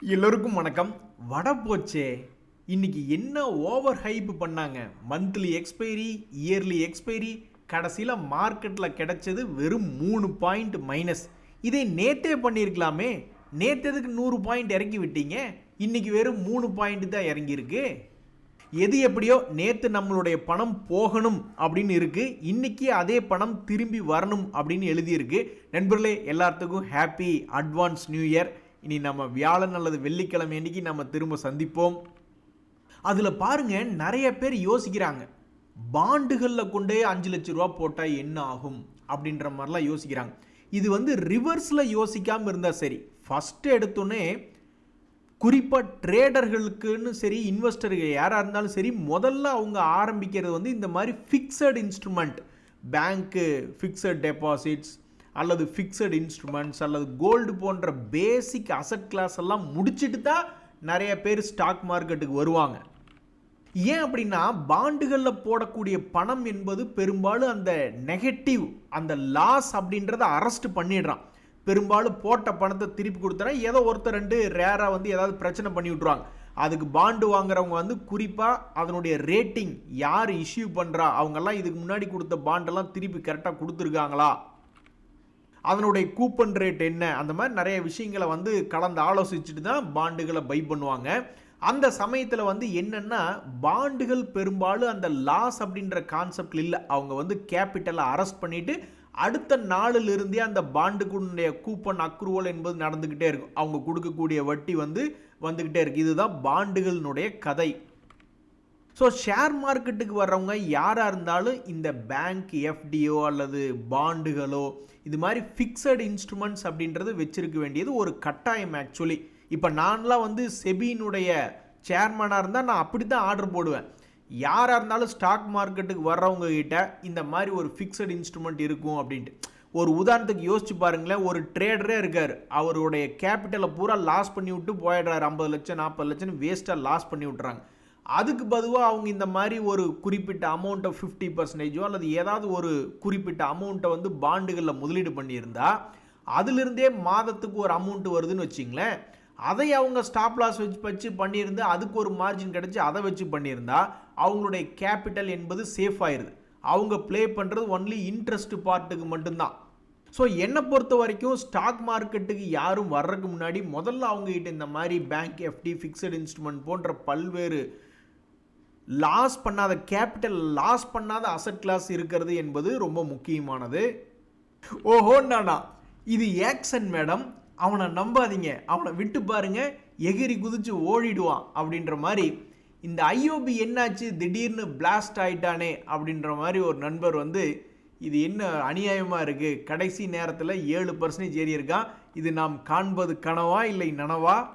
எல்லோருக்கும் வணக்கம். வடை போச்சே. இன்னைக்கு என்ன ஓவர் ஹைப் பண்ணாங்க? மந்த்லி எக்ஸ்பைரி இயர்லி எக்ஸ்பைரி கடைசியில் மார்க்கெட்டில் கிடைச்சது வெறும் மூணு பாயிண்ட் மைனஸ் இதை நேத்தே பண்ணியிருக்கலாமே. நேத்து எதுக்கு நூறு பாயிண்ட் இறக்கி விட்டீங்க? இன்னைக்கு வெறும் மூணு பாயிண்ட் தான் இறங்கியிருக்கு. எது எப்படியோ நேற்று நம்மளுடைய பணம் போகணும் அப்படின்னு இருக்குது இன்னைக்கு அதே பணம் திரும்பி வரணும் அப்படின்னு எழுதியிருக்கு. நண்பர்களே எல்லாத்துக்கும் ஹாப்பி அட்வான்ஸ் நியூ இயர் இனி நம்ம வியாழன் அல்லது வெள்ளிக்கிழமை அன்னைக்கு நம்ம திரும்ப சந்திப்போம். அதில் பாருங்கள் நிறைய பேர் யோசிக்கிறாங்க பாண்டுகளில் கொண்டே அஞ்சு லட்ச ரூபா போட்டால் என்ன ஆகும்? அப்படின்ற மாதிரிலாம் யோசிக்கிறாங்க. இது வந்து ரிவர்ஸில் யோசிக்காமல் இருந்தால் சரி. ஃபஸ்ட்டு எடுத்தோன்னே குறிப்பாக ட்ரேடர்களுக்குன்னு சரி இன்வெஸ்டர்கள் யாராக இருந்தாலும் சரி முதல்ல அவங்க ஆரம்பிக்கிறது வந்து இந்த மாதிரி ஃபிக்ஸட் இன்ஸ்ட்ருமெண்ட் பேங்க்கு ஃபிக்ஸட் டெபாசிட்ஸ் அல்லது ஃபிக்ஸட் இன்ஸ்ட்ருமெண்ட்ஸ் அல்லது கோல்டு போன்ற பேசிக் அசட் கிளாஸ் எல்லாம் முடிச்சுட்டு தான் நிறைய பேர் ஸ்டாக் மார்க்கெட்டுக்கு வருவாங்க. ஏன் அப்படின்னா பாண்டுகளில் போடக்கூடிய பணம் என்பது பெரும்பாலும் அந்த நெகட்டிவ் அந்த லாஸ் அப்படின்றத அரெஸ்ட் பண்ணிடுறான். பெரும்பாலும் போட்ட பணத்தை திருப்பி கொடுத்தனா ஏதோ ஒருத்தர் ரெண்டு ரேராக வந்து ஏதாவது பிரச்சனை பண்ணி விட்ருவாங்க அதுக்கு பாண்டு வாங்குறவங்க வந்து குறிப்பாக அதனுடைய ரேட்டிங் யார் இஷ்யூ பண்ணுறா அவங்கெல்லாம் இதுக்கு முன்னாடி கொடுத்த பாண்டெல்லாம் திருப்பி கரெக்டாக கொடுத்துருக்காங்களா? அதனுடைய கூப்பன் ரேட் என்ன? அந்த மாதிரி நிறைய விஷயங்களை வந்து கலந்து ஆலோசிச்சுட்டு தான் பாண்டுகளை பை பண்ணுவாங்க. அந்த சமயத்தில் வந்து என்னென்னா பாண்டுகள் பெரும்பாலும் அந்த லாஸ் அப்படின்ற கான்செப்ட் இல்லை. அவங்க வந்து கேபிட்டலை அரெஸ்ட் பண்ணிவிட்டு அடுத்த நாளிலிருந்தே அந்த பாண்டுக்குடைய கூப்பன் அக்ரூவல் என்பது நடந்துக்கிட்டே இருக்கும். அவங்க கொடுக்கக்கூடிய வட்டி வந்து வந்துக்கிட்டே இருக்குது இதுதான் பாண்டுகளினுடைய கதை. ஸோ ஷேர் மார்க்கெட்டுக்கு வர்றவங்க யாராக இருந்தாலும் இந்த பேங்க் எஃப்டியோ அல்லது பாண்டுகளோ இது மாதிரி ஃபிக்ஸட் இன்ஸ்ட்ருமெண்ட்ஸ் அப்படின்றது வச்சுருக்க வேண்டியது ஒரு கட்டாயம் ஆக்சுவலி இப்போ நான்லாம் வந்து செபியினுடைய சேர்மனாக இருந்தால் நான் அப்படி தான் ஆர்டர் போடுவேன். யாராக இருந்தாலும் ஸ்டாக் மார்க்கெட்டுக்கு வர்றவங்க கிட்ட இந்த மாதிரி ஒரு ஃபிக்ஸட் இன்ஸ்ட்ருமெண்ட் இருக்கும் அப்படின்ட்டு. ஒரு உதாரணத்துக்கு யோசிச்சு பாருங்களேன் ஒரு ட்ரேடரே இருக்கார். அவருடைய கேபிட்டலை பூரா லாஸ் பண்ணி விட்டு போயிடுறாரு. ஐம்பது லட்சம் நாற்பது லட்சம் வேஸ்ட்டாக லாஸ் பண்ணி விட்றாங்க அதுக்கு பதுவாக அவங்க இந்த மாதிரி ஒரு குறிப்பிட்ட அமௌண்ட்டை ஃபிஃப்டி பர்சன்டேஜோ அல்லது ஏதாவது ஒரு குறிப்பிட்ட அமௌண்ட்டை வந்து பாண்டுகளில் முதலீடு பண்ணியிருந்தா அதிலிருந்தே மாதத்துக்கு ஒரு அமௌண்ட் வருதுன்னு வச்சிங்களேன் அதை அவங்க ஸ்டாப் லாஸ் வச்சு வச்சு பண்ணியிருந்து அதுக்கு ஒரு மார்ஜின் கிடச்சி அதை வச்சு பண்ணியிருந்தா அவங்களுடைய கேபிட்டல் என்பது சேஃப் ஆயிடுது அவங்க ப்ளே பண்ணுறது ஒன்லி இன்ட்ரெஸ்ட் பார்ட்டுக்கு மட்டும்தான். ஸோ என்னை பொறுத்த வரைக்கும் ஸ்டாக் மார்க்கெட்டுக்கு யாரும் வர்றதுக்கு முன்னாடி முதல்ல அவங்ககிட்ட இந்த மாதிரி பேங்க் எஃப்டி ஃபிக்ஸட் இன்ஸ்ட்ருமெண்ட் போன்ற பல்வேறு லாஸ் பண்ணாத கேபிட்டல் லாஸ் பண்ணாத அசட் கிளாஸ் இருக்கிறது என்பது ரொம்ப முக்கியமானது. ஓஹோ நானா. இது ஏக்சன் மேடம் அவனை நம்பாதீங்க. அவனை விட்டு பாருங்க. எகிரி குதிச்சு ஓடிடுவான் அப்படின்ற மாதிரி. இந்த ஐஓபி என்னாச்சு? திடீர்னு பிளாஸ்ட் ஆயிட்டானே அப்படின்ற மாதிரி ஒரு நண்பர் வந்து இது என்ன அநியாயமாக இருக்குது கடைசி நேரத்தில் ஏழு பர்சன்டேஜ் ஏறியிருக்கான். இது நாம் காண்பது கனவா இல்லை நனவா?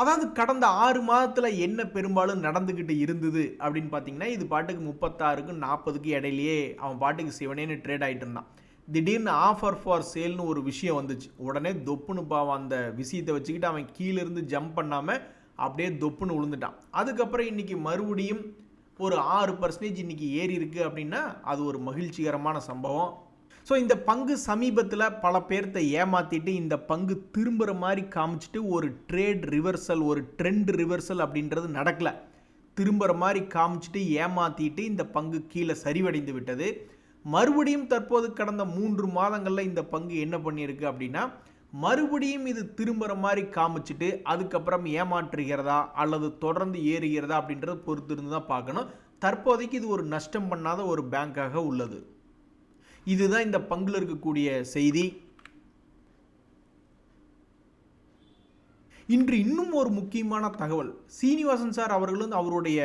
அதாவது கடந்த ஆறு மாதத்தில் என்ன பெரும்பாலும் நடந்துக்கிட்டு இருந்தது அப்படின்னு பார்த்தீங்கன்னா இது பாட்டுக்கு முப்பத்தாறுக்கும் நாற்பதுக்கு இடையிலேயே அவன் பாட்டுக்கு சிவனேன்னு ட்ரேட் ஆகிட்டு இருந்தான். திடீர்னு ஆஃபர் ஃபார் சேல்னு ஒரு விஷயம் வந்துச்சு. உடனே தொப்புன்னு பாவம் அந்த விஷயத்தை வச்சுக்கிட்டு அவன் கீழேருந்து ஜம்ப் பண்ணாமல் அப்படியே தொப்புன்னு விழுந்துட்டான் அதுக்கப்புறம் இன்றைக்கி மறுபடியும் ஒரு ஆறு பர்சன்டேஜ் இன்றைக்கி ஏறி இருக்குது அப்படின்னா அது ஒரு மகிழ்ச்சிகரமான சம்பவம். ஸோ இந்த பங்கு சமீபத்தில் பல பேர்த்த ஏமாற்றிட்டு இந்த பங்கு திரும்புகிற மாதிரி காமிச்சிட்டு ஒரு ட்ரேட் ரிவர்சல் ஒரு ட்ரெண்ட் ரிவர்சல் அப்படின்றது நடக்கலை. திரும்புகிற மாதிரி காமிச்சிட்டு ஏமாற்றிட்டு இந்த பங்கு கீழே சரிவடைந்து விட்டது. மறுபடியும் தற்போது கடந்த மூன்று மாதங்களில் இந்த பங்கு என்ன பண்ணியிருக்கு அப்படின்னா மறுபடியும் இது திரும்புகிற மாதிரி காமிச்சிட்டு அதுக்கப்புறம் ஏமாற்றுகிறதா அல்லது தொடர்ந்து ஏறுகிறதா அப்படின்றத பொறுத்து இருந்து தான் பார்க்கணும். தற்போதைக்கு இது ஒரு நஷ்டம் பண்ணாத ஒரு பேங்காக உள்ளது. இதுதான் இந்த பங்கில் இருக்கக்கூடிய செய்தி. இன்று இன்னும் ஒரு முக்கியமான தகவல். சீனிவாசன் சார் அவர்கள் வந்து அவருடைய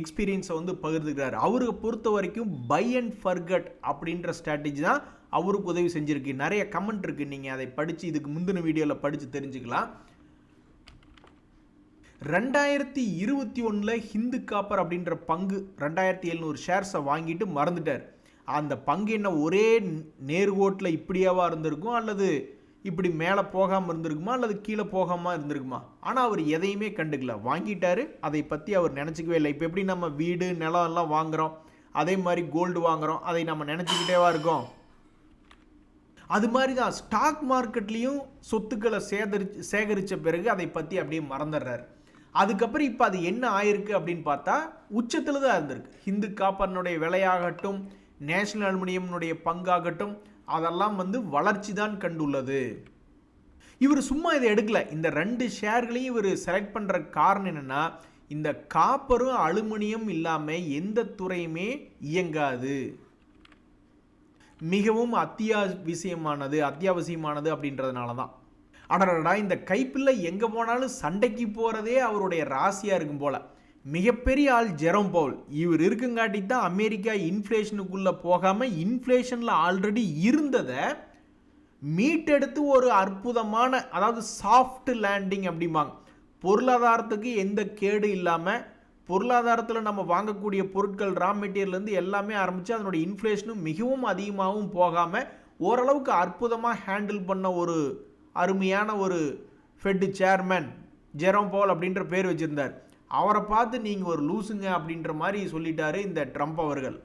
எக்ஸ்பீரியன்ஸை வந்து பகிர்ந்துக்கிறார். அவருக்கு பொறுத்த வரைக்கும் பை அண்ட் ஃபர்கட் அப்படின்ற ஸ்ட்ராட்டஜி தான் அவருக்கு உதவி செஞ்சிருக்கு. நிறைய கமெண்ட் இருக்கு. நீங்கள் அதை படித்து இதுக்கு முந்தின வீடியோவில் படித்து தெரிஞ்சுக்கலாம். ரெண்டாயிரத்தி இருபத்தி ஒன்றில் ஹிந்து காப்பர் அப்படின்ற பங்கு ரெண்டாயிரத்தி எழுநூறு ஷேர்ஸை வாங்கிட்டு மறந்துட்டார். அந்த பங்கு என்ன? ஒரே நேர்கோட்டில் இப்படியாவா இருந்திருக்கும்? அல்லது இப்படி மேலே போகாமல் இருந்திருக்குமா? அல்லது கீழே போகாமல் இருந்திருக்குமா? ஆனால் அவர் எதையுமே கண்டுக்கல. வாங்கிட்டாரு. அதை பற்றி அவர் நினச்சிக்கவே இல்லை. இப்போ எப்படி நம்ம வீடு நிலம் எல்லாம் வாங்குகிறோம் அதே மாதிரி கோல்டு வாங்குகிறோம் அதை நம்ம நினச்சிக்கிட்டேவா இருக்கோம்? அது மாதிரி தான். ஸ்டாக் மார்க்கெட்லேயும் சொத்துக்களை சேகரி சேகரித்த பிறகு அதை பற்றி அப்படியே மறந்துடுறாரு. அதுக்கப்புறம் இப்போ அது என்ன ஆயிருக்கு அப்படின்னு பார்த்தா உச்சத்தில் தான் இருந்திருக்கு. ஹிந்து காப்பனுடைய விலையாகட்டும் நேஷனல் அலுமினியம்னுடைய பங்காகட்டும் அதெல்லாம் வந்து வளர்ச்சி தான் கண்டுள்ளது. இவர் சும்மா இதை எடுக்கல. இந்த ரெண்டு ஷேர்களையும் இவர் செலக்ட் பண்ணுற காரணம் என்னென்னா இந்த காப்பரும் அலுமினியம் இல்லாமல் எந்த துறையுமே இயங்காது. மிகவும் அத்தியாவசியமானது அத்தியாவசியமானது அப்படின்றதுனால தான் அடடா இந்த கைப்பிள்ளை எங்கே போனாலும் சண்டைக்கு போகிறதே அவருடைய ராசியாக இருக்கும் போல். மிகப்பெரிய ஆள் ஜெரோம் பவுல். இவர் இருக்குங்காட்டி தான் அமெரிக்கா இன்ஃப்ளேஷனுக்குள்ளே போகாமல் இன்ஃப்ளேஷனில் ஆல்ரெடி இருந்ததை மீட்டெடுத்து ஒரு அற்புதமான அதாவது சாஃப்ட் லேண்டிங் அப்படிம்பாங்க. பொருளாதாரத்துக்கு எந்த கேடு இல்லாமல் பொருளாதாரத்தில் நம்ம வாங்கக்கூடிய பொருட்கள் ரா மெட்டீரியல்லேருந்து எல்லாமே ஆரம்பித்து அதனுடைய இன்ஃப்ளேஷனும் மிகவும் அதிகமாகவும் போகாமல் ஓரளவுக்கு அற்புதமாக ஹேண்டில் பண்ண ஒரு அருமையான ஒரு ஃபெட்டு சேர்மேன் ஜெரோம் போல் அப்படின்ற பேர் வச்சுருந்தார். அவரை பார்த்து நீங்கள் ஒரு லூசுங்க அப்படின்ற மாதிரி சொல்லிட்டாரு இந்த ட்ரம்ப் அவர்கள்.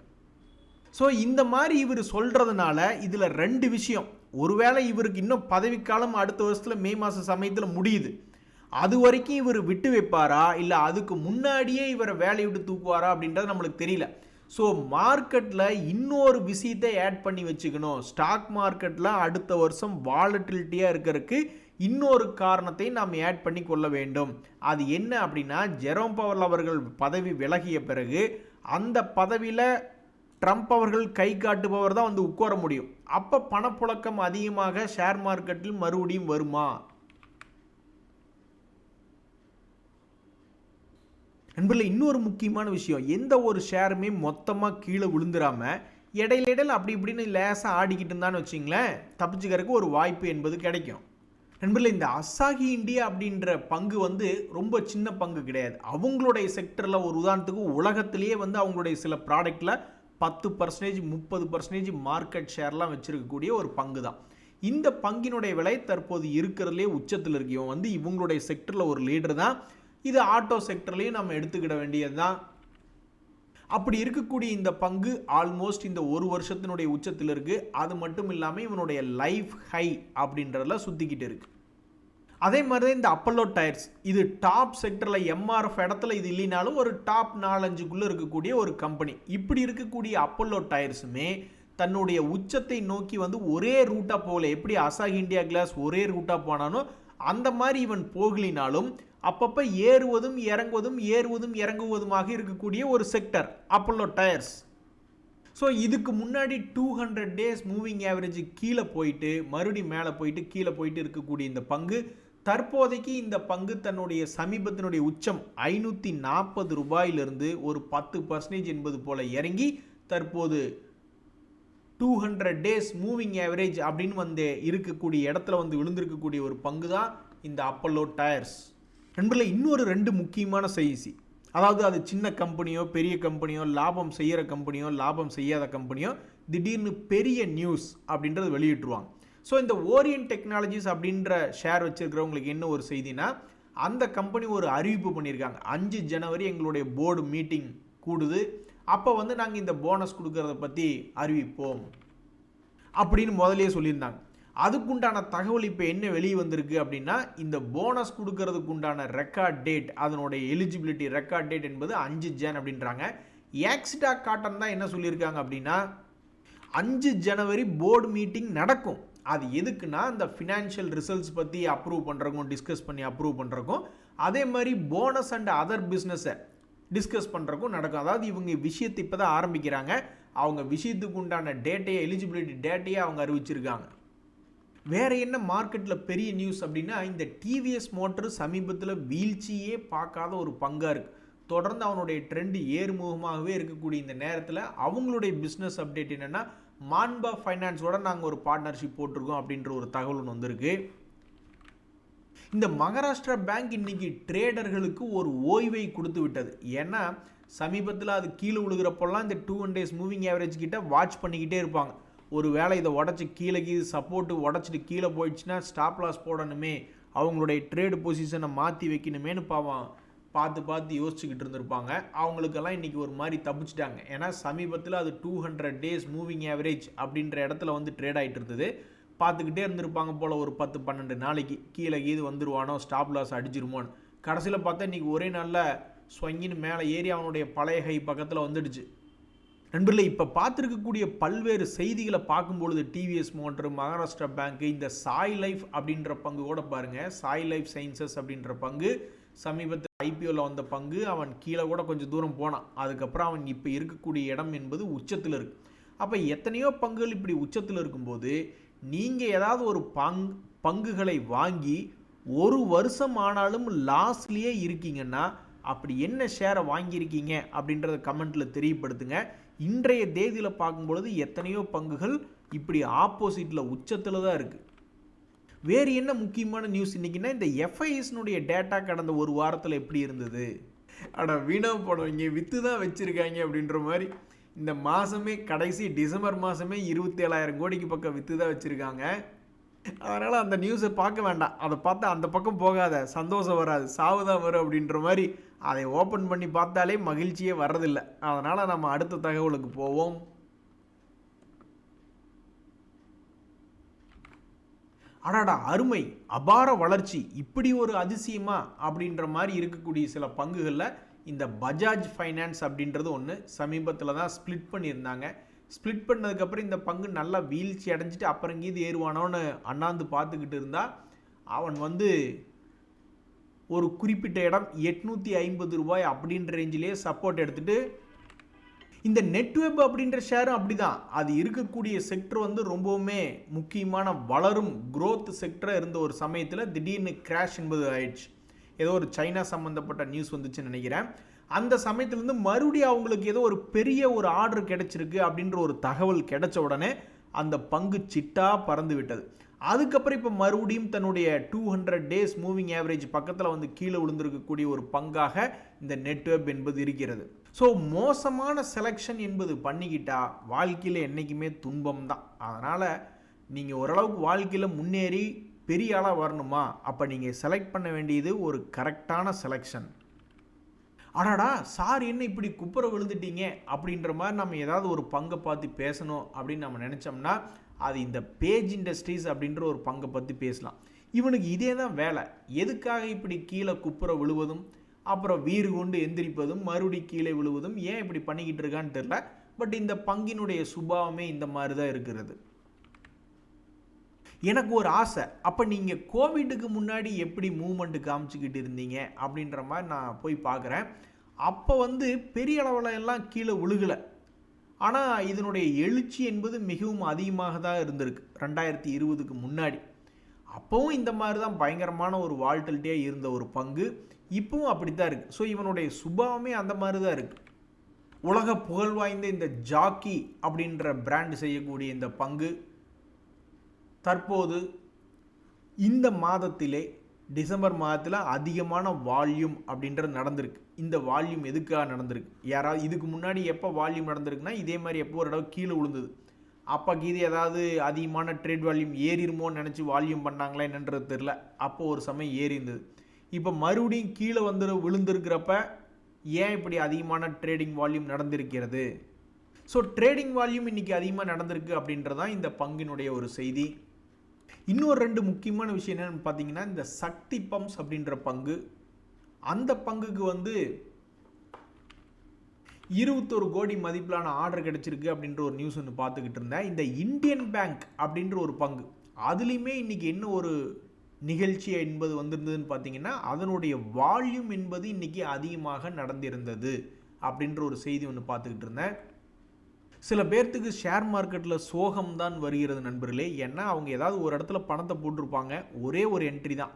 ஸோ இந்த மாதிரி இவர் சொல்கிறதுனால இதில் ரெண்டு விஷயம். ஒருவேளை இவருக்கு இன்னும் பதவிக்காலம் அடுத்த வருஷத்தில் மே மாத சமயத்தில் முடியுது. அது வரைக்கும் இவர் விட்டு வைப்பாரா? இல்லை அதுக்கு முன்னாடியே இவரை வேலையை விட்டு தூக்குவாரா அப்படின்றது நம்மளுக்கு தெரியல. ஸோ மார்க்கெட்டில் இன்னொரு விஷயத்தை ஆட் பண்ணி வச்சுக்கணும். ஸ்டாக் மார்க்கெட்டில் அடுத்த வருஷம் வாலட்டிலிட்டியாக இருக்கிறதுக்கு இன்னொரு காரணத்தை நாம் ஆட் பண்ணி கொள்ள வேண்டும். அது என்ன அப்படின்னா ஜெரோம் பவர் அவர்கள் பதவி விலகிய பிறகு அந்த பதவியில் ட்ரம்ப் அவர்கள் கை காட்டுபவர் தான் வந்து உட்கார முடியும். அப்போ பணப்புழக்கம் அதிகமாக ஷேர் மார்க்கெட்டில் மறுபடியும் வருமா? நண்பர்களே இன்னொரு முக்கியமான விஷயம் எந்த ஒரு ஷேருமே மொத்தமாக கீழே விழுந்துடாம இடையில இடையில் அப்படி இப்படின்னு லேசாக ஆடிக்கிட்டு இருந்தான்னு வச்சிங்களேன் தப்பிச்சுக்கிறதுக்கு ஒரு வாய்ப்பு என்பது கிடைக்கும். நண்பர்களே இந்த அசாகி இந்தியா அப்படின்ற பங்கு வந்து ரொம்ப சின்ன பங்கு கிடையாது. அவங்களுடைய செக்டரில் ஒரு உதாரணத்துக்கு உலகத்திலேயே வந்து அவங்களுடைய சில ப்ராடக்டில் பத்து பர்சன்டேஜ் முப்பது பர்சன்டேஜ் மார்க்கெட் ஷேர்லாம் வச்சுருக்கக்கூடிய ஒரு பங்கு தான். இந்த பங்கினுடைய விலை தற்போது இருக்கிறதுலே உச்சத்தில் இருக்கு. இவன் வந்து இவங்களுடைய செக்டரில் ஒரு லீடர் தான். இது ஆட்டோ செக்டர்லேயும் நம்ம எடுத்துக்கிட வேண்டியது தான். அப்படி இருக்கக்கூடிய இந்த பங்கு ஆல்மோஸ்ட் இந்த ஒரு வருஷத்தினுடைய உச்சத்தில் இருக்குது அது மட்டும் இல்லாமல் இவனுடைய லைஃப் ஹை அப்படின்றதெல்லாம் சுற்றிக்கிட்டு இருக்குது அதே மாதிரி தான் இந்த அப்பல்லோ டயர்ஸ் இது டாப் செக்டரில் எம்ஆர்எஃப் இடத்துல இது இல்லைனாலும் ஒரு டாப் நாலஞ்சுக்குள்ளே இருக்கக்கூடிய ஒரு கம்பெனி இப்படி இருக்கக்கூடிய அப்பல்லோ டயர்ஸுமே தன்னுடைய உச்சத்தை நோக்கி வந்து ஒரே ரூட்டாக போகல. எப்படி அசாக் இந்தியா கிளாஸ் ஒரே ரூட்டாக போனானோ அந்த மாதிரி இவன் போகலினாலும் அப்பப்போ ஏறுவதும் இறங்குவதும் ஏறுவதும் இறங்குவதுமாக இருக்கக்கூடிய ஒரு செக்டர் அப்பல்லோ டயர்ஸ் ஸோ இதுக்கு முன்னாடி two hundred days moving average கீழே போயிட்டு மறுபடி மேலே போயிட்டு கீழே போயிட்டு இருக்கக்கூடிய இந்த பங்கு தற்போதைக்கு இந்த பங்கு தன்னுடைய சமீபத்தினுடைய உச்சம் ஐநூற்றி நாற்பது ரூபாயிலிருந்து ஒரு பத்து பர்சன்டேஜ் என்பது போல இறங்கி தற்போது two hundred days moving average அப்படின்னு வந்து இருக்கக்கூடிய இடத்துல வந்து விழுந்திருக்கக்கூடிய ஒரு பங்கு தான் இந்த அப்பல்லோ டயர்ஸ் நண்பர்களே இன்னொரு ரெண்டு முக்கியமான செய்தி. அதாவது அது சின்ன கம்பெனியோ பெரிய கம்பெனியோ லாபம் செய்கிற கம்பெனியோ லாபம் செய்யாத கம்பெனியோ திடீர்னு பெரிய நியூஸ் அப்படின்றது வெளியிட்டுருவாங்க. ஸோ இந்த ஓரியன் டெக்னாலஜிஸ் அப்படின்ற ஷேர் வச்சுருக்கிறவங்களுக்கு என்ன ஒரு செய்தினா அந்த கம்பெனி ஒரு அறிவிப்பு பண்ணியிருக்காங்க. அஞ்சு ஜனவரி எங்களுடைய போர்டு மீட்டிங் கூடுது. அப்போ வந்து நாங்கள் இந்த போனஸ் கொடுக்கறத பற்றி அறிவிப்போம். அப்படின்னு முதலே சொல்லியிருந்தாங்க. அதுக்குண்டான தகவல் இப்போ என்ன வெளியே வந்திருக்கு அப்படின்னா இந்த போனஸ் கொடுக்கறதுக்குண்டான ரெக்கார்ட் டேட் அதனுடைய எலிஜிபிலிட்டி ரெக்கார்ட் டேட் என்பது அஞ்சு ஜேன் அப்படின்றாங்க. ஏக்ஸ்டா காட்டன் தான் என்ன சொல்லியிருக்காங்க அப்படின்னா அஞ்சு ஜனவரி போர்டு மீட்டிங் நடக்கும். அது எதுக்குன்னா அந்த ஃபினான்ஷியல் ரிசல்ட்ஸ் பற்றி அப்ரூவ் பண்ணுறக்கும் டிஸ்கஸ் பண்ணி அப்ரூவ் பண்ணுறக்கும் அதே மாதிரி போனஸ் அண்ட் அதர் பிஸ்னஸை டிஸ்கஸ் பண்ணுறக்கும் நடக்கும். அதாவது இவங்க விஷயத்தை இப்போ தான் ஆரம்பிக்கிறாங்க. அவங்க விஷயத்துக்கு உண்டான டேட்டையை எலிஜிபிலிட்டி டேட்டையே அவங்க அறிவிச்சிருக்காங்க. வேறு என்ன மார்க்கெட்டில் பெரிய நியூஸ் அப்படின்னா இந்த டிவிஎஸ் மோட்டர் சமீபத்தில் வீழ்ச்சியே பார்க்காத ஒரு பங்காக இருக்குது தொடர்ந்து அவனுடைய ட்ரெண்டு ஏறுமுகமாகவே இருக்கக்கூடிய இந்த நேரத்தில் அவங்களுடைய பிஸ்னஸ் அப்டேட் என்னென்னா மான்பா ஃபைனான்ஸோட நாங்கள் ஒரு பார்ட்னர்ஷிப் போட்டிருக்கோம் அப்படின்ற ஒரு தகவல் ஒன்று வந்திருக்கு. இந்த மகாராஷ்டிரா பேங்க் இன்னைக்கு ட்ரேடர்களுக்கு ஒரு ஓய்வை கொடுத்து விட்டது. ஏன்னா சமீபத்தில் அது கீழே விழுகிறப்பெல்லாம் இந்த two one days moving average கிட்ட வாட்ச் பண்ணிக்கிட்டே இருப்பாங்க. ஒரு வேளை இதை உடச்சி கீழே கீழே சப்போர்ட்டு உடச்சிட்டு கீழே போயிடுச்சுன்னா ஸ்டாப் லாஸ் போடணுமே. அவங்களுடைய ட்ரேடு பொசிஷனை மாற்றி வைக்கணுமேனு பாவம். பார்த்து பார்த்து யோசிச்சுக்கிட்டு இருந்திருப்பாங்க. அவங்களுக்கெல்லாம் இன்றைக்கி ஒரு மாதிரி தப்பிச்சிட்டாங்க. ஏன்னா சமீபத்தில் அது two hundred days moving average அப்படின்ற இடத்துல வந்து ட்ரேட் ஆகிட்டு இருந்தது. பார்த்துக்கிட்டே இருந்திருப்பாங்க போல் ஒரு பத்து பன்னெண்டு நாளைக்கு. கீழே கீது வந்துருவானோ ஸ்டாப் லாஸ் அடிச்சிருமோன்னு. கடைசியில் பார்த்தா இன்றைக்கி ஒரே நல்ல ஸ்வங்கின்னு மேலே ஏறி அவனுடைய பழைய கை பக்கத்தில் வந்துடுச்சு. நண்பர்களே இப்போ பார்த்துருக்கக்கூடிய பல்வேறு செய்திகளை பார்க்கும்பொழுது டிவிஎஸ் மோட்டர் மகாராஷ்டிரா பேங்க் இந்த சாய் லைஃப் அப்படின்ற பங்கு கூட பாருங்கள் சாய் லைஃப் சயின்சஸ் அப்படின்ற பங்கு. சமீபத்தில் ஐபிஓவில் வந்த பங்கு அவன் கீழே கூட கொஞ்சம் தூரம் போனான். அதுக்கப்புறம் அவன் இப்போ இருக்கக்கூடிய இடம் என்பது உச்சத்தில் இருக்கு. அப்போ எத்தனையோ பங்குகள் இப்படி உச்சத்தில் இருக்கும்போது நீங்கள் ஏதாவது ஒரு பங் பங்குகளை வாங்கி ஒரு வருஷம் ஆனாலும் லாஸ்ட்லேயே இருக்கீங்கன்னா அப்படி என்ன ஷேரை வாங்கியிருக்கீங்க அப்படின்றத கமெண்ட்டில் தெரியப்படுத்துங்க. இன்றைய தேதியில் பார்க்கும்பொழுது எத்தனையோ பங்குகள் இப்படி ஆப்போசிட்டில் உச்சத்தில் தான் இருக்குது வேறு என்ன முக்கியமான நியூஸ் இன்னைக்குன்னா இந்த எஃப்ஐஎஸ்னுடைய டேட்டா கடந்த ஒரு வாரத்தில் எப்படி இருந்தது? அட வீணா படம் இங்கே விற்று தான் வச்சுருக்காங்க அப்படின்ற மாதிரி. இந்த மாதமே கடைசி டிசம்பர் மாதமே இருபத்தேழாயிரம் கோடிக்கு பக்கம் விற்று தான் வச்சுருக்காங்க. அதனால் அந்த நியூஸை பார்க்க வேண்டாம். அதை பார்த்தா அந்த பக்கம் போகாத. சந்தோஷம் வராது. சாவுதான் வரும் அப்படின்ற மாதிரி. அதை ஓப்பன் பண்ணி பார்த்தாலே மகிழ்ச்சியே வர்றதில்லை. அதனால் நம்ம அடுத்த தகவலுக்கு போவோம். அடாடா அருமை. அபார வளர்ச்சி. இப்படி ஒரு அதிசயமா அப்படின்ற மாதிரி இருக்கக்கூடிய சில பங்குகளில் இந்த பஜாஜ் ஃபைனான்ஸ் அப்படின்றது ஒன்று சமீபத்தில் தான் ஸ்ப்ளிட் பண்ணியிருந்தாங்க. ஸ்ப்ளிட் பண்ணதுக்கப்புறம் இந்த பங்கு நல்லா வீழ்ச்சி அடைஞ்சிட்டு அப்புறம் கீது ஏறுவானோன்னு அண்ணாந்து பார்த்துக்கிட்டு இருந்தா அவன் வந்து ஒரு குறிப்பிட்ட இடம் எட்நூற்றி ஐம்பது ரூபாய் அப்படின்ற ரேஞ்சிலேயே சப்போர்ட் எடுத்துகிட்டு இந்த நெட்வெப் அப்படின்ற ஷேரும் அப்படிதான். அது இருக்கக்கூடிய செக்டர் வந்து ரொம்பவுமே முக்கியமான வளரும் க்ரோத் செக்டராக இருந்த ஒரு சமயத்தில் திடீர்னு கிராஷ் என்பது ஆயிடுச்சு. ஏதோ ஒரு சைனா சம்மந்தப்பட்ட நியூஸ் வந்துச்சுன்னு நினைக்கிறேன். அந்த சமயத்துலேருந்து மறுபடியும் அவங்களுக்கு ஏதோ ஒரு பெரிய ஒரு ஆர்டர் கிடைச்சிருக்கு அப்படின்ற ஒரு தகவல் கிடைச்ச உடனே அந்த பங்கு சிட்டா பறந்து விட்டது. அதுக்கப்புறம் இப்போ மறுபடியும் தன்னுடைய two hundred days moving average பக்கத்தில் வந்து கீழே விழுந்திருக்கக்கூடிய ஒரு பங்காக இந்த நெட்வெப் என்பது இருக்கிறது. ஸோ மோசமான செலெக்ஷன் என்பது பண்ணிக்கிட்டா வாழ்க்கையில் என்றைக்குமே துன்பம் தான் அதனால் நீங்கள் ஓரளவுக்கு வாழ்க்கையில் முன்னேறி பெரிய ஆளாக வரணுமா? அப்போ நீங்கள் செலக்ட் பண்ண வேண்டியது ஒரு கரெக்டான செலெக்ஷன் அடாடா சார் என்ன இப்படி குப்புற விழுந்துட்டீங்க? அப்படின்ற மாதிரி நம்ம ஏதாவது ஒரு பங்கை பார்த்து பேசணும் அப்படின்னு நம்ம நினச்சோம்னா அது இந்த பேஜ் இண்டஸ்ட்ரீஸ் அப்படின்ற ஒரு பங்கை பற்றி பேசலாம். இவனுக்கு இதே தான் வேலை. எதுக்காக இப்படி கீழே குப்புற விழுவதும்? அப்புறம் வீறு கொண்டு எந்திரிப்பதும் மறுபடி கீழே விழுவதும் ஏன் இப்படி பண்ணிக்கிட்டு இருக்கான்னு தெரில பட் இந்த பங்கினுடைய சுபாவமே இந்த மாதிரி தான் இருக்கிறது. எனக்கு ஒரு ஆசை. அப்போ நீங்கள் கோவிட்டுக்கு முன்னாடி எப்படி மூமெண்ட்டு காமிச்சிக்கிட்டு இருந்தீங்க அப்படின்ற மாதிரி நான் போய் பார்க்குறேன். அப்போ வந்து பெரிய அளவில் எல்லாம் கீழே விழுகலை. ஆனால் இதனுடைய எழுச்சி என்பது மிகவும் அதிகமாக தான் இருந்திருக்கு. ரெண்டாயிரத்தி இருபதுக்கு முன்னாடி. அப்போவும் இந்த மாதிரி தான் பயங்கரமான ஒரு வால்டலிட்டியாக இருந்த ஒரு பங்கு. இப்பவும் அப்படி தான் இருக்குது ஸோ இவனுடைய சுபாவமே அந்த மாதிரி தான் இருக்குது உலக புகழ் வாய்ந்த இந்த ஜாக்கி அப்படின்ற பிராண்ட் செய்யக்கூடிய இந்த பங்கு. தற்போது இந்த மாதத்திலே டிசம்பர் மாதத்தில் அதிகமான வால்யூம் அப்படின்றது நடந்திருக்கு. இந்த வால்யூம் எதுக்காக நடந்திருக்கு? யாராவது இதுக்கு முன்னாடி எப்போ வால்யூம் நடந்திருக்குன்னா இதே மாதிரி எப்போ ஒரு அளவு கீழே விழுந்தது. அப்போ கீது ஏதாவது அதிகமான ட்ரேட் வால்யூம் ஏறிடுமோன்னு நினச்சி வால்யூம் பண்ணாங்களா என்னன்றது தெரில அப்போ ஒரு சமயம் ஏறி இருந்தது இப்போ மறுபடியும் கீழே வந்து விழுந்திருக்கிறப்ப ஏன் இப்படி அதிகமான ட்ரேடிங் வால்யூம் நடந்திருக்கிறது? ஸோ ட்ரேடிங் வால்யூம் இன்னைக்கு அதிகமாக நடந்திருக்கு அப்படின்றதான் இந்த பங்கினுடைய ஒரு செய்தி. இன்னொரு ரெண்டு முக்கியமான விஷயம் என்னென்னு பார்த்தீங்கன்னா இந்த சக்தி பம்ப்ஸ் அப்படின்ற பங்கு அந்த பங்குக்கு வந்து இருபத்தொரு கோடி மதிப்பிலான ஆர்டர் கிடைச்சிருக்கு அப்படின்ற ஒரு நியூஸ் ஒன்று பார்த்துக்கிட்டு இருந்தேன். இந்த இந்தியன் பேங்க் அப்படின்ற ஒரு பங்கு. அதுலேயுமே இன்னைக்கு என்ன ஒரு நிகழ்ச்சி என்பது வந்திருந்ததுன்னு பார்த்தீங்கன்னா அதனுடைய வால்யூம் என்பது இன்னைக்கு அதிகமாக நடந்திருந்தது அப்படின்ற ஒரு செய்தி ஒன்று பார்த்துக்கிட்டு இருந்தேன். சில பேர்த்துக்கு ஷேர் மார்க்கெட்டில் சோகம் தான் வருகிறது நண்பர்களே. ஏன்னா அவங்க ஏதாவது ஒரு இடத்துல பணத்தை போட்டிருப்பாங்க. ஒரே ஒரு என்ட்ரி தான்.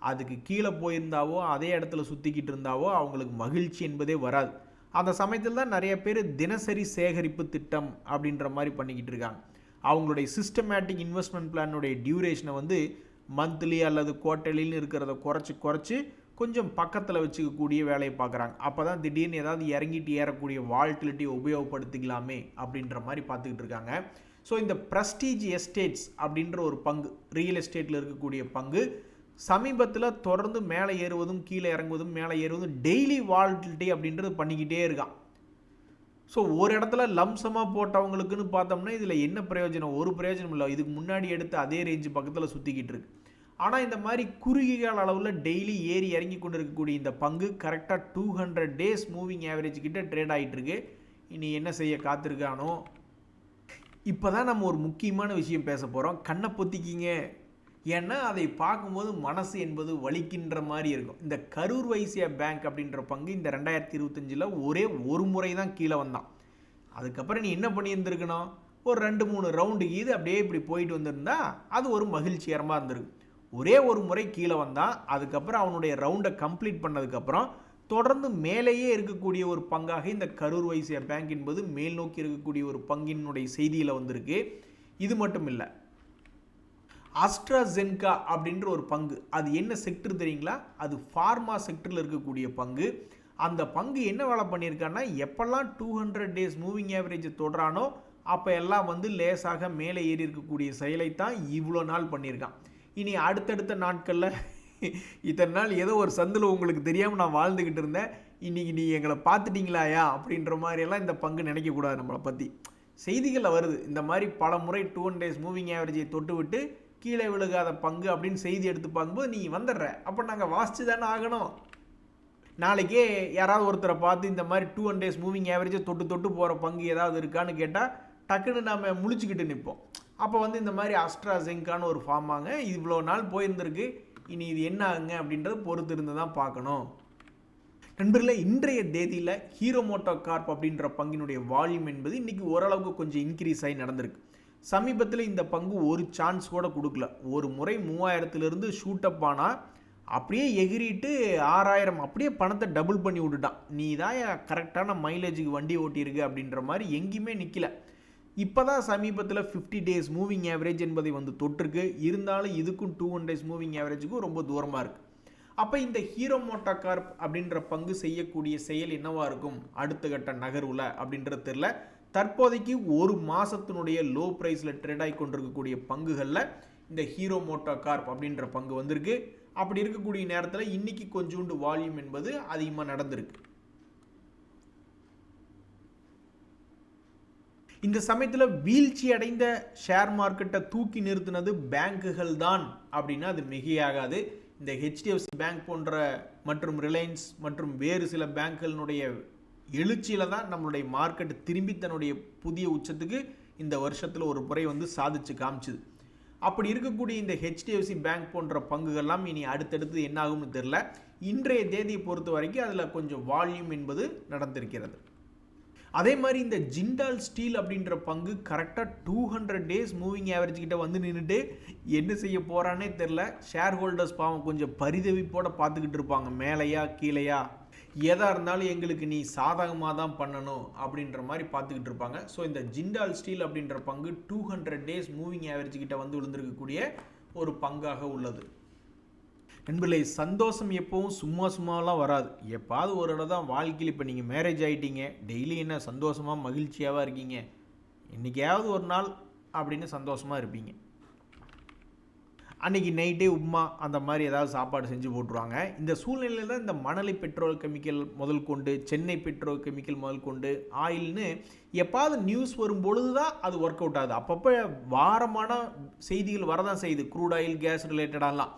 அதுக்கு கீழே போயிருந்தாவோ அதே இடத்துல சுற்றிக்கிட்டு இருந்தாவோ அவங்களுக்கு மகிழ்ச்சி என்பதே வராது. அந்த சமயத்தில் தான் நிறைய பேர் தினசரி சேகரிப்பு திட்டம் அப்படின்ற மாதிரி பண்ணிக்கிட்டு இருக்காங்க. அவங்களுடைய சிஸ்டமேட்டிக் இன்வெஸ்ட்மெண்ட் பிளானுடைய டியூரேஷனை வந்து மந்த்லி அல்லது குவார்ட்டர்லின்னு இருக்கிறத குறைச்சி குறைச்சி கொஞ்சம் பக்கத்தில் வச்சுக்கக்கூடிய வேலையை பார்க்குறாங்க. அப்போ தான் திடீர்னு ஏதாவது இறங்கிட்டு ஏறக்கூடிய வால்டிலிட்டியை உபயோகப்படுத்திக்கலாமே அப்படின்ற மாதிரி பார்த்துக்கிட்டு இருக்காங்க. ஸோ இந்த ப்ரஸ்டீஜ் எஸ்டேட்ஸ் அப்படின்ற ஒரு பங்கு ரியல் எஸ்டேட்டில் இருக்கக்கூடிய பங்கு சமீபத்தில் தொடர்ந்து மேலே ஏறுவதும் கீழே இறங்குவதும் மேலே ஏறுவதும் டெய்லி வால்டிலிட்டி அப்படின்றது பண்ணிக்கிட்டே இருக்கான். ஸோ ஒரு இடத்துல லம்சமாக போட்டவங்களுக்குன்னு பார்த்தோம்னா இதில் என்ன பிரயோஜனம்? ஒரு பிரயோஜனம் இல்லை. இதுக்கு முன்னாடி எடுத்து அதே ரேஞ்சு பக்கத்தில் சுற்றிக்கிட்டு இருக்கு. ஆனால் இந்த மாதிரி குறுகிய அளவில் டெய்லி ஏறி இறங்கி கொண்டு இருக்கக்கூடிய இந்த பங்கு கரெக்டாக two hundred days moving average கிட்ட ட்ரேட் ஆகிட்டுருக்கு இனி என்ன செய்ய காத்திருக்கானோ? இப்போ தான் நம்ம ஒரு முக்கியமான விஷயம் பேச போகிறோம் கண்ணை பொத்திக்கிங்க. ஏன்னா அதை பார்க்கும்போது மனசு என்பது வலிக்கின்ற மாதிரி இருக்கும். இந்த கரூர் வைசியா பேங்க் அப்படின்ற பங்கு இந்த ரெண்டாயிரத்தி இருபத்தஞ்சில் ஒரே ஒரு முறை தான் கீழே வந்தான். அதுக்கப்புறம் நீ என்ன பண்ணியிருந்துருக்கணும்? ஒரு ரெண்டு மூணு ரவுண்டு இது அப்படியே இப்படி போயிட்டு வந்திருந்தா அது ஒரு மகிழ்ச்சிகரமாக இருந்திருக்கு ஒரே ஒரு முறை கீழே வந்தான். அதுக்கப்புறம் அவனுடைய ரவுண்டை கம்ப்ளீட் பண்ணதுக்கப்புறம் தொடர்ந்து மேலேயே இருக்கக்கூடிய ஒரு பங்காக இந்த கரூர் வைசியா பேங்க் என்பது மேல் நோக்கி இருக்கக்கூடிய ஒரு பங்கினுடைய செய்தியில் வந்திருக்கு. இது மட்டும் இல்லை அஸ்ட்ராசென்கா அப்படின்ற ஒரு பங்கு. அது என்ன செக்டர் தெரியுங்களா? அது ஃபார்மா செக்டரில் இருக்கக்கூடிய பங்கு. அந்த பங்கு என்ன வேலை பண்ணியிருக்கான்னா எப்போல்லாம் two hundred days moving average தொடுறானோ அப்போ எல்லாம் வந்து லேசாக மேலே ஏறி இருக்கக்கூடிய செயலைத்தான் இவ்வளோ நாள் பண்ணியிருக்கான். இனி அடுத்தடுத்த நாட்களில் இத்தனை நாள் ஏதோ ஒரு சந்தில் உங்களுக்கு தெரியாமல் நான் வாழ்ந்துக்கிட்டு இருந்தேன். இன்றைக்கி நீ எங்களை பார்த்துட்டீங்களாயா? அப்படின்ற மாதிரியெல்லாம் இந்த பங்கு நினைக்கக்கூடாது நம்மளை பற்றி செய்திகளில் வருது. இந்த மாதிரி பல முறை டூ ஹண்ட்ரட் டேஸ் மூவிங் ஆவரேஜை தொட்டு விட்டு கீழே விழுகாத பங்கு அப்படின்னு செய்தி எடுத்து பார்க்கும்போது நீ வந்துடுற. அப்போ நாங்கள் வாசித்து தானே ஆகணும். நாளைக்கே யாராவது ஒருத்தரை பார்த்து இந்த மாதிரி டூ ஹண்ட்ரட் டேஸ் மூவிங் ஆவரேஜை தொட்டு தொட்டு போகிற பங்கு ஏதாவது இருக்கான்னு கேட்டால் டக்குன்னு நம்ம முழிச்சுக்கிட்டு நிற்போம். அப்போ வந்து இந்த மாதிரி அஸ்ட்ராசெங்கான்னு ஒரு ஃபார்ம் ஆங்க இவ்வளோ நாள் போயிருந்திருக்கு. இனி இது என்ன ஆகுங்க? அப்படின்றத பொறுத்து இருந்து தான் பார்க்கணும். நண்பர்களே இன்றைய தேதியில் ஹீரோ மோட்டோ கார்ப் அப்படின்ற பங்கினுடைய வால்யூம் என்பது இன்றைக்கி ஓரளவுக்கு கொஞ்சம் இன்க்ரீஸ் ஆகி நடந்திருக்கு. சமீபத்தில் இந்த பங்கு ஒரு சான்ஸ் கூட கொடுக்கல. ஒரு முறை மூவாயிரத்துலேருந்து ஷூட் அப் ஆனால் அப்படியே எகிரிட்டு ஆறாயிரம் அப்படியே பணத்தை டபுள் பண்ணி விட்டுட்டான். நீ தான் கரெக்டான மைலேஜுக்கு வண்டி ஓட்டியிருக்கு அப்படின்ற மாதிரி எங்கேயுமே நிற்கல இப்போ தான் சமீபத்தில் ஃபிஃப்டி டேஸ் மூவிங் ஆவரேஜ் என்பதை வந்து தொற்றுக்கு இருந்தாலும் இதுக்கும் டூ ஹண்ட்ரட் டேஸ் மூவிங் ஆவரேஜுக்கும் ரொம்ப தூரமாக இருக்குது அப்போ இந்த ஹீரோ மோட்டா கார்ப் அப்படின்ற பங்கு செய்யக்கூடிய செயல் என்னவாக இருக்கும்? அடுத்த கட்ட நகர்வில் அப்படின்றது தெரில தற்போதைக்கு ஒரு மாதத்தினுடைய லோ ப்ரைஸில் ட்ரேட் ஆகி கொண்டிருக்கக்கூடிய பங்குகளில் இந்த ஹீரோ மோட்டோ கார்ப் அப்படின்ற பங்கு வந்திருக்கு. அப்படி இருக்கக்கூடிய நேரத்தில் இன்னைக்கு கொஞ்சோண்டு வால்யூம் என்பது அதிகமாக நடந்திருக்கு. இந்த சமயத்தில் வீழ்ச்சி அடைந்த ஷேர் மார்க்கெட்டை தூக்கி நிறுத்தினது பேங்குகள் தான் அப்படின்னா அது மிகையாகாது. இந்த ஹெச்டிஎஃப்சி பேங்க் போன்ற மற்றும் ரிலையன்ஸ் மற்றும் வேறு சில பேங்க்குகளினுடைய எழுச்சியில் தான் நம்மளுடைய மார்க்கெட் திரும்பி தன்னுடைய புதிய உச்சத்துக்கு இந்த வருஷத்தில் ஒரு முறை வந்து சாதிச்சு காமிச்சுது. அப்படி இருக்கக்கூடிய இந்த ஹெச்டிஎஃப்சி பேங்க் போன்ற பங்குகள்லாம் இனி அடுத்தடுத்து என்ன ஆகும்னு தெரில இன்றைய தேதியை பொறுத்த வரைக்கும் அதில் கொஞ்சம் வால்யூம் என்பது நடந்திருக்கிறது. அதே மாதிரி இந்த ஜிண்டால் ஸ்டீல் அப்படின்ற பங்கு கரெக்டாக two hundred days moving average கிட்ட வந்து நின்றுட்டு என்ன செய்ய போகிறானே தெரில ஷேர் ஹோல்டர்ஸ் பாவம் கொஞ்சம் பரிதவிப்போட பார்த்துக்கிட்டு இருப்பாங்க. மேலையா கீழேயா எதாக இருந்தாலும் எங்களுக்கு நீ சாதகமாக தான் பண்ணணும் அப்படின்ற மாதிரி பார்த்துக்கிட்டு இருப்பாங்க. ஸோ இந்த ஜிண்டால் ஸ்டீல் அப்படின்ற பங்கு two hundred days moving average கிட்ட வந்து விழுந்திருக்கக்கூடிய ஒரு பங்காக உள்ளது. நண்பர்களே சந்தோஷம் எப்பவும் சும்மா சும்மாலாம் வராது. எப்பாவது ஒரு இடம் தான் வாழ்க்கையில் இப்போ நீங்கள் மேரேஜ் ஆகிட்டீங்க டெய்லி என்ன சந்தோஷமாக மகிழ்ச்சியாகவும் இருக்கீங்க? இன்றைக்கியாவது ஒரு நாள் அப்படின்னு சந்தோஷமாக இருப்பீங்க. அன்றைக்கி நைட்டே உப்மா அந்த மாதிரி ஏதாவது சாப்பாடு செஞ்சு போட்டுருவாங்க. இந்த சூழ்நிலையில் தான் இந்த மணலை பெட்ரோல் கெமிக்கல் முதல் கொண்டு சென்னை பெட்ரோல் கெமிக்கல் முதல் கொண்டு ஆயில்னு எப்பாவது நியூஸ் வரும் பொழுது தான் அது ஒர்க் அவுட் ஆகுது. அப்பப்போ வாரமான செய்திகள் வரதான் செய்யுது. க்ரூட் ஆயில் கேஸ் ரிலேட்டடாலாம்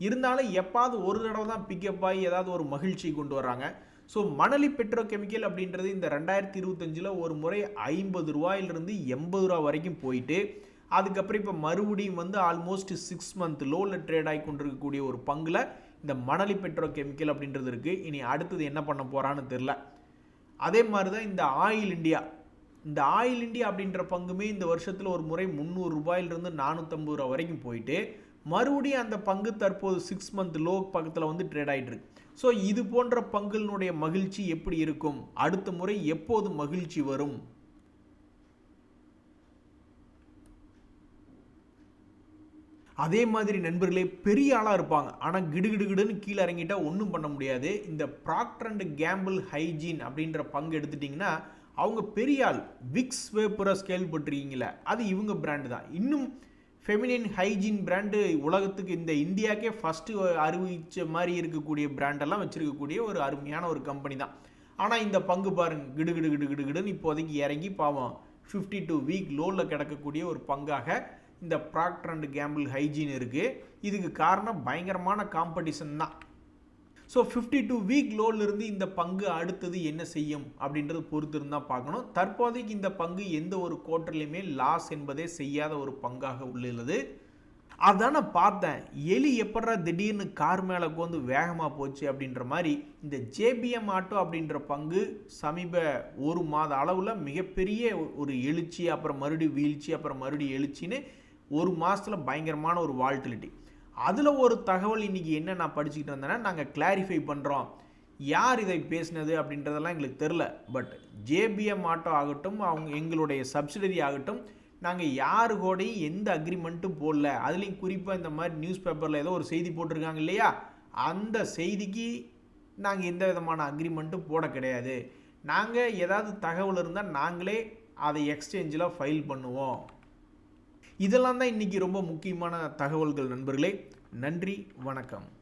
இருந்தாலும் எப்பாவது ஒரு தடவை தான் பிக்கப் ஆகி ஏதாவது ஒரு மகிழ்ச்சி கொண்டு வர்றாங்க. ஸோ மணலி பெட்ரோ கெமிக்கல் அப்படின்றது இந்த ரெண்டாயிரத்தி இருபத்தஞ்சில் ஒரு முறை ஐம்பது ரூபாயிலிருந்து எண்பது ரூபா வரைக்கும் போயிட்டு அதுக்கப்புறம் இப்போ மறுபடியும் வந்து ஆல்மோஸ்ட் சிக்ஸ் மந்த் லோவில் ட்ரேட் ஆகி கொண்டிருக்கக்கூடிய ஒரு பங்கில் இந்த மணலி பெட்ரோ கெமிக்கல் அப்படின்றது இருக்குது இனி அடுத்தது என்ன பண்ண போகிறான்னு தெரில அதே மாதிரி தான் இந்த ஆயில் இண்டியா இந்த ஆயில் இண்டியா அப்படின்ற பங்குமே இந்த வருஷத்தில் ஒரு முறை முந்நூறு ரூபாயிலிருந்து நானூற்றம்பது ரூபா வரைக்கும் போயிட்டு மறுபடியும் அந்த பங்கு தற்போது சிக்ஸ் மந்த் லோ பக்கத்தில் வந்து ட்ரேட் ஆகிட்டுருக்கு ஸோ இது போன்ற பங்குகளினுடைய மகிழ்ச்சி எப்படி இருக்கும்? அடுத்த முறை எப்போது மகிழ்ச்சி வரும்? அதே மாதிரி நண்பர்களே பெரிய ஆளாக இருப்பாங்க. ஆனால் கிடுகிடுகிடுன்னு கீழே இறங்கிட்டா ஒன்றும் பண்ண முடியாது. இந்த ப்ராக்டர் அண்ட் கேம்பிள் ஹைஜீன் அப்படின்ற பங்கு எடுத்துட்டிங்கன்னா அவங்க பெரிய ஆள் விக்ஸ் வேப்புரஸ் கேள்விப்பட்டிருக்கீங்களே அது இவங்க பிராண்டு தான். இன்னும் ஃபெமினின் ஹைஜீன் பிராண்டு உலகத்துக்கு இந்த இந்தியாக்கே ஃபஸ்ட்டு அறிவிச்ச மாதிரி இருக்கக்கூடிய பிராண்டெல்லாம் வச்சுருக்கக்கூடிய ஒரு அருமையான ஒரு கம்பெனி தான். ஆனால் இந்த பங்கு பாருங்க கிடு கிடு கிடு கிடு இப்போதைக்கு இறங்கி பாவம் ஃபிஃப்டி டூ வீக் லோவில் கிடக்கக்கூடிய ஒரு பங்காக இந்த ப்ராக்டர் அண்ட் கேம்பிள் ஹைஜீன் இருக்குது இதுக்கு காரணம் பயங்கரமான காம்படிஷன் தான். ஸோ ஃபிஃப்டி டூ வீக் இருந்து இந்த பங்கு அடுத்தது என்ன செய்யும் அப்படின்றது பொறுத்து இருந்தால் பார்க்கணும். தற்போதைக்கு இந்த பங்கு எந்த ஒரு குவார்ட்டர்லையுமே லாஸ் என்பதே செய்யாத ஒரு பங்காக உள்ளது. அதான் நான் பார்த்தேன். எலி எப்படா திடீர்னு கார் மேலே கோந்து வேகமாக போச்சு அப்படின்ற மாதிரி இந்த ஜேபிஎம் ஆட்டோ அப்படின்ற பங்கு சமீப ஒரு மாத அளவில் மிகப்பெரிய ஒரு எழுச்சி அப்புறம் மறுபடியும் வீழ்ச்சி அப்புறம் மறுபடியும் எழுச்சின்னு ஒரு மாதத்தில் பயங்கரமான ஒரு வால்டிலிட்டி அதில் ஒரு தகவல் இன்றைக்கி என்ன நான் படிச்சுக்கிட்டு வந்தேன்னா நாங்கள் கிளாரிஃபை பண்ணுறோம் யார் இதை பேசினது அப்படின்றதெல்லாம் எங்களுக்கு தெரில பட் ஜேபிஎம் ஆட்டோ ஆகட்டும் அவங்க எங்களுடைய சப்சிடரி ஆகட்டும் நாங்கள் யாரு கூடயும் எந்த அக்ரிமெண்ட்டும் போடல. அதுலேயும் குறிப்பாக இந்த மாதிரி நியூஸ் பேப்பரில் ஏதோ ஒரு செய்தி போட்டிருக்காங்க இல்லையா? அந்த செய்திக்கு நாங்கள் எந்த விதமான அக்ரிமெண்ட்டும் போட கிடையாது. நாங்கள் ஏதாவது தகவல் இருந்தால் நாங்களே அதை எக்ஸ்சேஞ்சில் ஃபைல் பண்ணுவோம். இதெல்லாம் தான் இன்றைக்கி ரொம்ப முக்கியமான தகவல்கள் நண்பர்களே. நன்றி வணக்கம்.